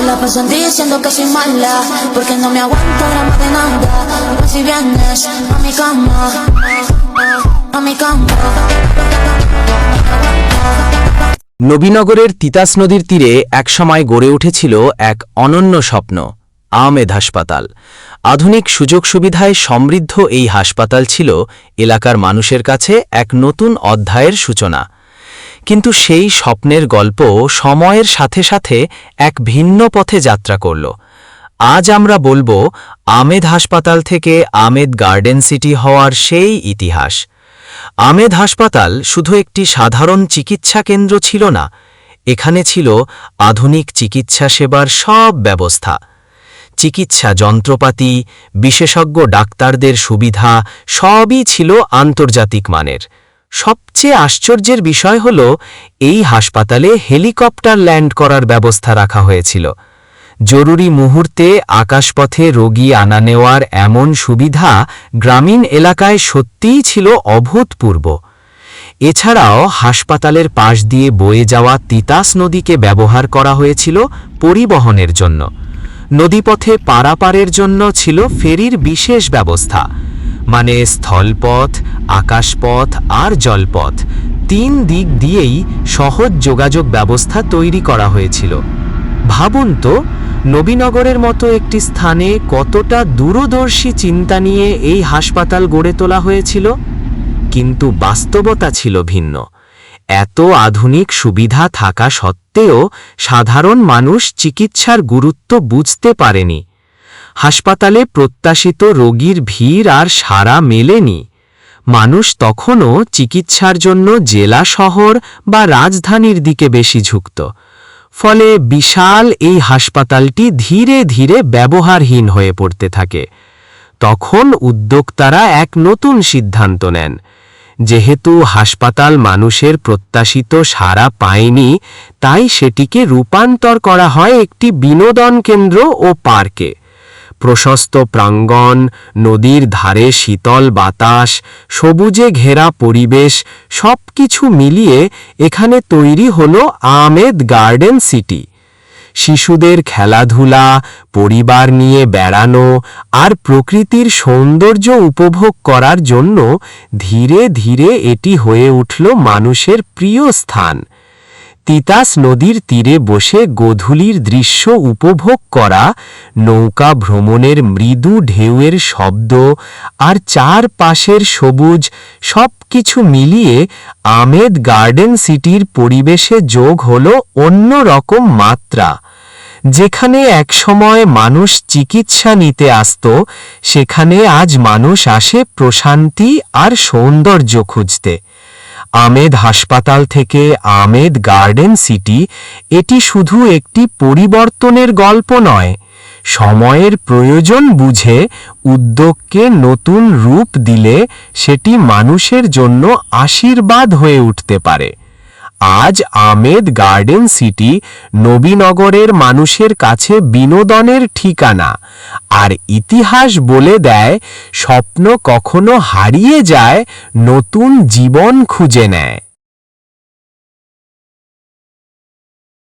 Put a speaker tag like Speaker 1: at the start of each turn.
Speaker 1: Se la pasan diciendo que soy mala, porque no me aguanto drama de nada. Vas y vienes a mi cama, a mi cama.
Speaker 2: নবীনগরের Titas নদীর তীরে একসময় গড়ে উঠেছিল এক অনন্য স্বপ্ন আমেদ হাসপাতাল আধুনিক সুযোগ সুবিধায় সমৃদ্ধ এই হাসপাতাল ছিল এলাকার মানুষের কাছে এক নতুন অধ্যায়ের সূচনা কিন্তু সেই স্বপ্নের গল্প সময়ের সাথে সাথে এক ভিন্ন পথে যাত্রা করল। আজ আমরা বলব আমেদ হাসপাতাল থেকে আমেদ গার্ডেন সিটি হওয়ার সেই ইতিহাস। আমেদ হাসপাতাল শুধু একটি সাধারণ চিকিৎসা কেন্দ্র ছিল না, এখানে ছিল আধুনিক চিকিৎসা সেবার সব ব্যবস্থা। চিকিৎসা যন্ত্রপাতি, বিশেষজ্ঞ ডাক্তারদের সুবিধা সবই ছিল আন্তর্জাতিক মানের। সবচেয়ে আশ্চর্যের বিষয় হল, এই হাসপাতালে হেলিকপ্টার ল্যান্ড করার ব্যবস্থা রাখা হয়েছিল। জরুরি মুহূর্তে আকাশপথে রোগী আনা নেওয়ার এমন সুবিধা গ্রামীণ এলাকায় সত্যিই ছিল অভূতপূর্ব। এছাড়াও হাসপাতালের পাশ দিয়ে বয়ে যাওয়া তিতাস নদীকে ব্যবহার করা হয়েছিল পরিবহনের জন্য। নদীপথে পারাপারের জন্য ছিল ফেরির বিশেষ ব্যবস্থা। মানে স্থলপথ, আকাশপথ আর জলপথ। তিন দিক দিয়েই সহজ যোগাযোগ ব্যবস্থা তৈরি করা হয়েছিল। ভাবুন তো, নবীনগরের মতো একটি স্থানে কতটা দূরদর্শী চিন্তা নিয়ে এই হাসপাতাল গড়ে তোলা হয়েছিল? কিন্তু বাস্তবতা ছিল ভিন্ন। এত আধুনিক সুবিধা থাকা সত্ত্বেও সাধারণ মানুষ চিকিৎসার গুরুত্ব বুঝতে পারেনি। হাসপাতালে প্রত্যাশিত রোগীর ভিড় আর সারা মেলেনি। মানুষ তখনও চিকিৎসার জন্য জেলা শহর বা রাজধানীর দিকে বেশি ঝুঁকত। ফলে বিশাল এই হাসপাতালটি ধীরে ধীরে ব্যবহারহীন হয়ে পড়তে থাকে। তখন উদ্যোক্তারা এক নতুন সিদ্ধান্ত নেন। যেহেতু হাসপাতাল মানুষের প্রত্যাশিত সাড়া পায়নি, তাই সেটিকে রূপান্তর করা হয় একটি বিনোদন কেন্দ্র ও পার্কে। প্রশস্ত প্রাঙ্গণ, নদীর ধারে শীতল বাতাস, সবুজে ঘেরা পরিবেশ, সবকিছু মিলিয়ে এখানে তৈরি হল আমেদ গার্ডেন সিটি। শিশুদের খেলাধুলা, পরিবার নিয়ে বেড়ানো আর প্রকৃতির সৌন্দর্য উপভোগ করার জন্য ধীরে ধীরে এটি হয়ে উঠল মানুষের প্রিয় স্থান। তিতাস নদীর তীরে বসে গোধূলির দৃশ্য উপভোগ করা, নৌকা ভ্রমণের মৃদু ঢেউয়ের শব্দ আর চারপাশের সবুজ সব কিছু মিলিয়ে আমেদ গার্ডেন সিটির পরিবেশে যোগ হল অন্য রকম মাত্রা। যেখানে একসময় মানুষ চিকিৎসা নিতে আসত, সেখানে আজ মানুষ আসে প্রশান্তি আর সৌন্দর্য খুঁজতে। আমেদ হাসপাতাল থেকে আমেদ গার্ডেন সিটি, এটি শুধু একটি পরিবর্তনের গল্প নয়, সময়ের প্রয়োজন বুঝে উদ্যোগকে নতুন রূপ দিলে সেটি মানুষের জন্য আশীর্বাদ হয়ে উঠতে পারে। আজ আমেদ গার্ডেন সিটি নবীনগরের মানুষের কাছে বিনোদনের ঠিকানা। আর ইতিহাস বলে দেয়, স্বপ্ন কখনো হারিয়ে যায়, নতুন জীবন খুঁজে নেয়।